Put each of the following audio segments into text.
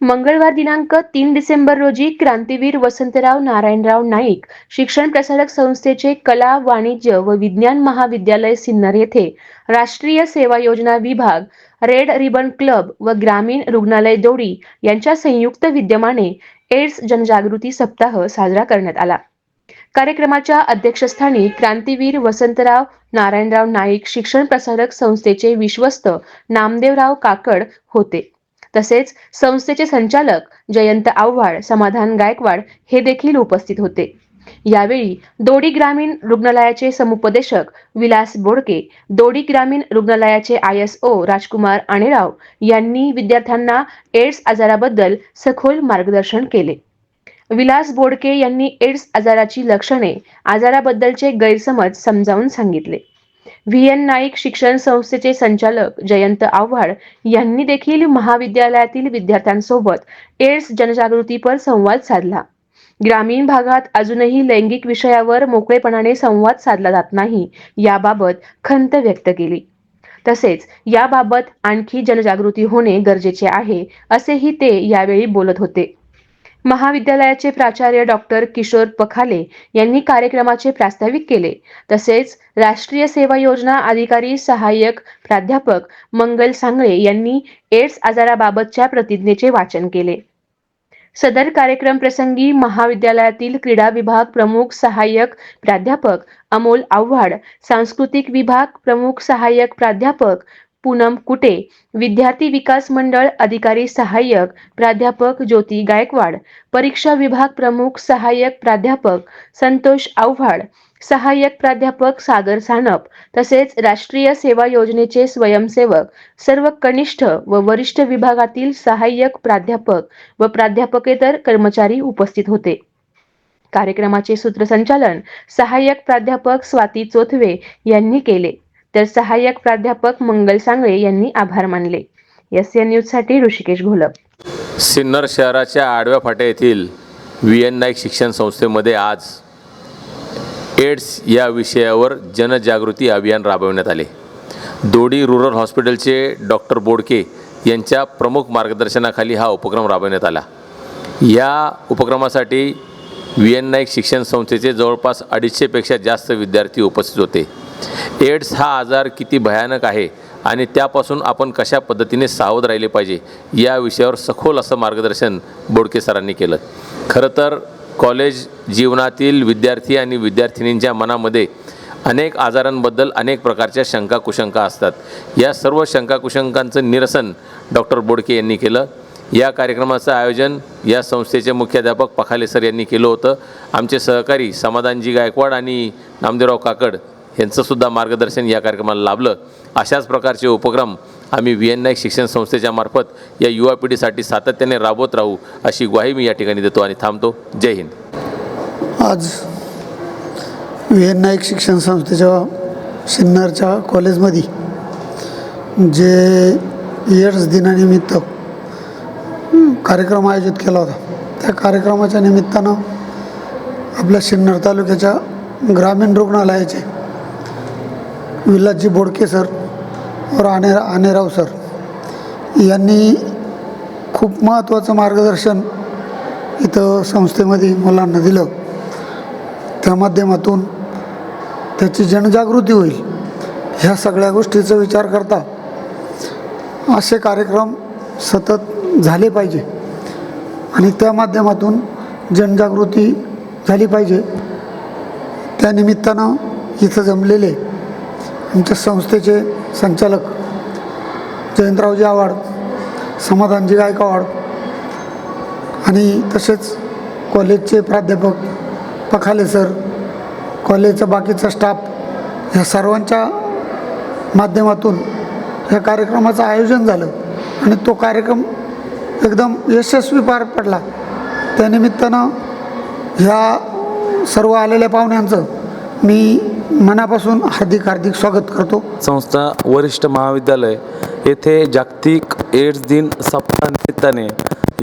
मंगळवार दिनांक तीन डिसेंबर रोजी क्रांतीवीर वसंतराव नारायणराव नाईक शिक्षण प्रसारक संस्थेचे कला वाणिज्य व विज्ञान महाविद्यालय सिन्नर येथे राष्ट्रीय सेवा योजना विभाग रेड रिबन क्लब व ग्रामीण रुग्णालय दोडी यांच्या संयुक्त विद्यमाने एड्स जनजागृती सप्ताह साजरा करण्यात आला. कार्यक्रमाच्या अध्यक्षस्थानी क्रांतीवीर वसंतराव नारायणराव नाईक शिक्षण प्रसारक संस्थेचे विश्वस्त नामदेवराव काकड होते. तसेच संस्थेचे संचालक जयंत आव्हाड समाधान गायकवाड हे देखील उपस्थित होते. यावेळी दोडी ग्रामीण रुग्णालयाचे समुपदेशक विलास बोडके दोडी ग्रामीण रुग्णालयाचे आय एस ओ राजकुमार आणेराव यांनी विद्यार्थ्यांना एड्स आजाराबद्दल सखोल मार्गदर्शन केले. विलास बोडके यांनी एड्स आजाराची लक्षणे आजाराबद्दलचे गैरसमज समजावून सांगितले. व्ही एन नाईक शिक्षण संस्थेचे संचालक जयंत आव्हाड यांनी देखील महाविद्यालयातील विद्यार्थ्यांसोबत एड्स जनजागृतीपर संवाद साधला. ग्रामीण भागात अजूनही लैंगिक विषयावर मोकळेपणाने संवाद साधला जात नाही याबाबत खंत व्यक्त केली. तसेच याबाबत आणखी जनजागृती होणे गरजेचे आहे असेही ते यावेळी बोलत होते. महाविद्यालयाचे प्राचार्य डॉक्टर किशोर पखाले यांनी कार्यक्रमाचे प्रास्ताविक केले. तसेच राष्ट्रीय सेवा योजना अधिकारी सहाय्यक प्राध्यापक मंगल सांगळे यांनी एड्स आजाराबाबतच्या प्रतिज्ञेचे वाचन केले. सदर कार्यक्रम प्रसंगी महाविद्यालयातील क्रीडा विभाग प्रमुख सहाय्यक प्राध्यापक अमोल आव्हाड सांस्कृतिक विभाग प्रमुख सहाय्यक प्राध्यापक पूनम कुटे विद्यार्थी विकास मंडळ अधिकारी सहाय्यक प्राध्यापक ज्योती गायकवाड परीक्षा विभाग प्रमुख सहाय्यक प्राध्यापक संतोष आव्हाड सहाय्यक प्राध्यापक सागर सानप तसेच राष्ट्रीय सेवा योजनेचे स्वयंसेवक सर्व कनिष्ठ व वरिष्ठ विभागातील सहाय्यक प्राध्यापक व प्राध्यापकेतर कर्मचारी उपस्थित होते. कार्यक्रमाचे सूत्रसंचालन सहाय्यक प्राध्यापक स्वाती चोथवे यांनी केले. तर सहाय्यक प्राध्यापक मंगल सांगळे यांनी आभार मानले. एस एन न्यूजसाठी ऋषिकेश घोलप. सिन्नर शहराच्या आडव्या फाट्या येथील व्ही एन नाईक शिक्षण संस्थेमध्ये आज एड्स या विषयावर जनजागृती अभियान राबविण्यात आले. दोडी रुरल हॉस्पिटलचे डॉक्टर बोडके यांच्या प्रमुख मार्गदर्शनाखाली हा उपक्रम राबवण्यात आला. या उपक्रमासाठी व्ही एन नाईक शिक्षण संस्थेचे जवळपास अडीचशेपेक्षा जास्त विद्यार्थी उपस्थित होते. एड्स हा आजार किती भयानक आहे आणि त्यापासून आपण कशा पद्धतीने सावध राहिले पाहिजे या विषयावर सखोल असं मार्गदर्शन बोडके सरांनी केलं. खरं तर कॉलेज जीवनातील विद्यार्थी आणि विद्यार्थिनींच्या मनामध्ये अनेक आजारांबद्दल अनेक प्रकारच्या शंका कुशंका असतात. या सर्व शंका कुशंकांचं निरसन डॉक्टर बोडके यांनी केलं. या कार्यक्रमाचं आयोजन या संस्थेचे मुख्याध्यापक पखाले सर यांनी केलं होतं. आमचे सहकारी समाधानजी गायकवाड आणि नामदेवराव काकड यांचंसुद्धा मार्गदर्शन या कार्यक्रमाला लाभलं. अशाच प्रकारचे उपक्रम आम्ही व्ही एन नाईक शिक्षण संस्थेच्या मार्फत या युवा पिढीसाठी सातत्याने राबवत राहू अशी ग्वाही मी या ठिकाणी देतो आणि थांबतो. जय हिंद. आज व्ही एन नाईक शिक्षण संस्थेच्या सिन्नरच्या कॉलेजमध्ये जे इयर्स दिनानिमित्त कार्यक्रम आयोजित केला होता त्या कार्यक्रमाच्या निमित्तानं आपल्या सिन्नर तालुक्याच्या ग्रामीण रुग्णालयाचे विलासजी बोडके सर और आने आनेराव सर यांनी खूप महत्त्वाचं मार्गदर्शन इथं संस्थेमध्ये मुलांना दिलं. त्या माध्यमातून त्याची जनजागृती होईल ह्या सगळ्या गोष्टीचा विचार करता असे कार्यक्रम सतत झाले पाहिजे आणि त्या माध्यमातून जनजागृती झाली पाहिजे. त्यानिमित्तानं इथं जमलेले आमच्या संस्थेचे संचालक जयंतरावजी आव्हाड समाधानजी गायकवाड आणि तसेच कॉलेजचे प्राध्यापक पखाले सर कॉलेजचा बाकीचा स्टाफ ह्या सर्वांच्या माध्यमातून ह्या कार्यक्रमाचं आयोजन झालं आणि तो कार्यक्रम एकदम यशस्वी पार पडला. त्यानिमित्तानं ह्या सर्व आलेल्या पाहुण्यांचं मी मनापासून हार्दिक हार्दिक स्वागत करतो. संस्था वरिष्ठ महाविद्यालय येथे जागतिक एड्स दिन सप्ताहानिमित्ताने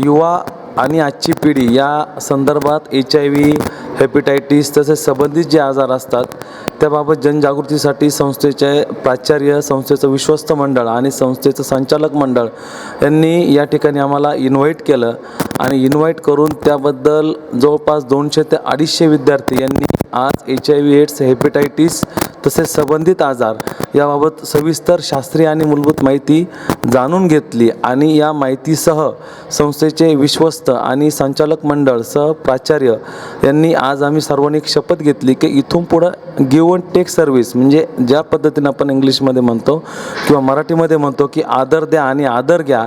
युवा आणि आजची पिढी या संदर्भात एच आय व्ही हेपेटायटिस तसेच संबंधित जे आजार असतात त्याबाबत जनजागृतीसाठी संस्थेचे प्राचार्य संस्थेचं विश्वस्त मंडळ आणि संस्थेचं संचालक मंडळ यांनी या ठिकाणी आम्हाला इन्व्हाइट केलं आणि इन्व्हाइट करून त्याबद्दल जवळपास दोनशे ते अडीचशे विद्यार्थी यांनी आज H I V AIDS hepatitis तसेच संबंधित आजार याबाबत सविस्तर शास्त्रीय आणि मूलभूत माहिती जाणून घेतली आणि या माहितीसह संस्थेचे विश्वस्त आणि संचालक मंडळ सह प्राचार्य यांनी आज आम्ही सर्वांनी एक शपथ घेतली की इथून पुढं गिव अँड टेक सर्व्हिस म्हणजे ज्या पद्धतीनं आपण इंग्लिशमध्ये म्हणतो किंवा मराठीमध्ये म्हणतो की आदर द्या आणि आदर घ्या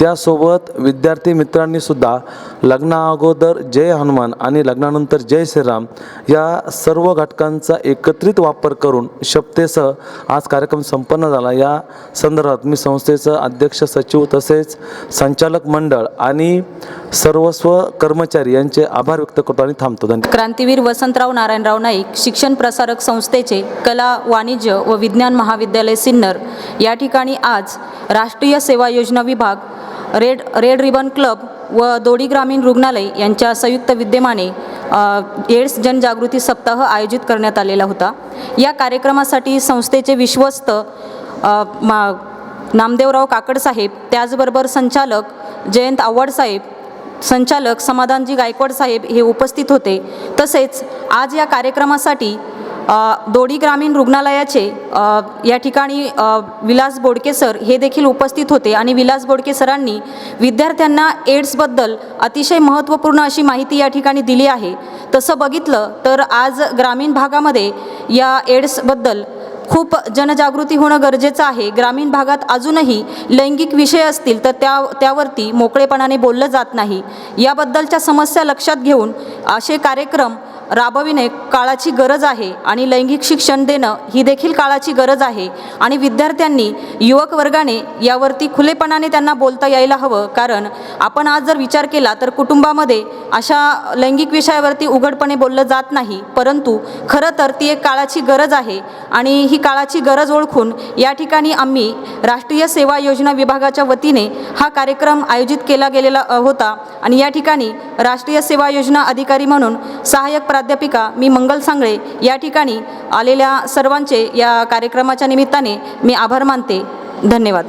त्यासोबत विद्यार्थी मित्रांनी सुद्धा लग्नाअगोदर जय हनुमान आणि लग्नानंतर जय श्रीराम या सर्व घटकांचा एकत्रित वापर करून शपथेसह आज कार्यक्रम संपन्न झाला. या संदर्भात मी संस्थेचं अध्यक्ष सचिव तसेच संचालक मंडळ आणि सर्वस्व कर्मचारी यांचे आभार व्यक्त करतो आणि थांबतो. धन्यवाद. क्रांतीवीर वसंतराव नारायणराव नाईक शिक्षण प्रसारक संस्थेचे कला वाणिज्य व विज्ञान महाविद्यालय सिन्नर. या ठिकाणी आज राष्ट्रीय सेवा योजना विभाग रेड रेड रिबन क्लब व दोडी ग्रामीण रुग्णालय यांच्या संयुक्त विद्यमाने एड्स जनजागृती सप्ताह आयोजित करण्यात आलेला होता. या कार्यक्रमासाठी संस्थेचे विश्वस्त मा नामदेवराव काकडसाहेब त्याचबरोबर संचालक जयंत आव्हाडसाहेब संचालक समाधानजी गायकवाड साहेब हे उपस्थित होते. तसेच आज या कार्यक्रमासाठी दोडी ग्रामीण रुग्णालयाचे या ठिकाणी विलास बोडके सर हे देखील उपस्थित होते आणि विलास बोडके सरांनी विद्यार्थ्यांना एड्सबद्दल अतिशय महत्त्वपूर्ण अशी माहिती या ठिकाणी दिली आहे. तसं बघितलं तर आज ग्रामीण भागामध्ये या एड्सबद्दल खूप जनजागृती होणं गरजेचं आहे. ग्रामीण भागात अजूनही लैंगिक विषय असतील तर त्या त्यावरती मोकळेपणाने बोललं जात नाही. याबद्दलच्या समस्या लक्षात घेऊन असे कार्यक्रम राबविणे काळाची गरज आहे आणि लैंगिक शिक्षण देणं ही देखील काळाची गरज आहे. आणि विद्यार्थ्यांनी युवक वर्गाने यावरती खुलेपणाने त्यांना बोलता यायला हवं. कारण आपण आज जर विचार केला तर कुटुंबामध्ये अशा लैंगिक विषयावरती उघडपणे बोललं जात नाही. परंतु खरं तर ती एक काळाची गरज आहे. आणि ही काळाची गरज ओळखून या ठिकाणी आम्ही राष्ट्रीय सेवा योजना विभागाच्या वतीने हा कार्यक्रम आयोजित केला गेलेला होता. आणि या ठिकाणी राष्ट्रीय सेवा योजना अधिकारी म्हणून सहाय्यक प्राध्यापिका मी मंगल सांगळे या ठिकाणी आलेल्या सर्वांचे या कार्यक्रमाच्या निमित्ताने मी आभार मानते. धन्यवाद.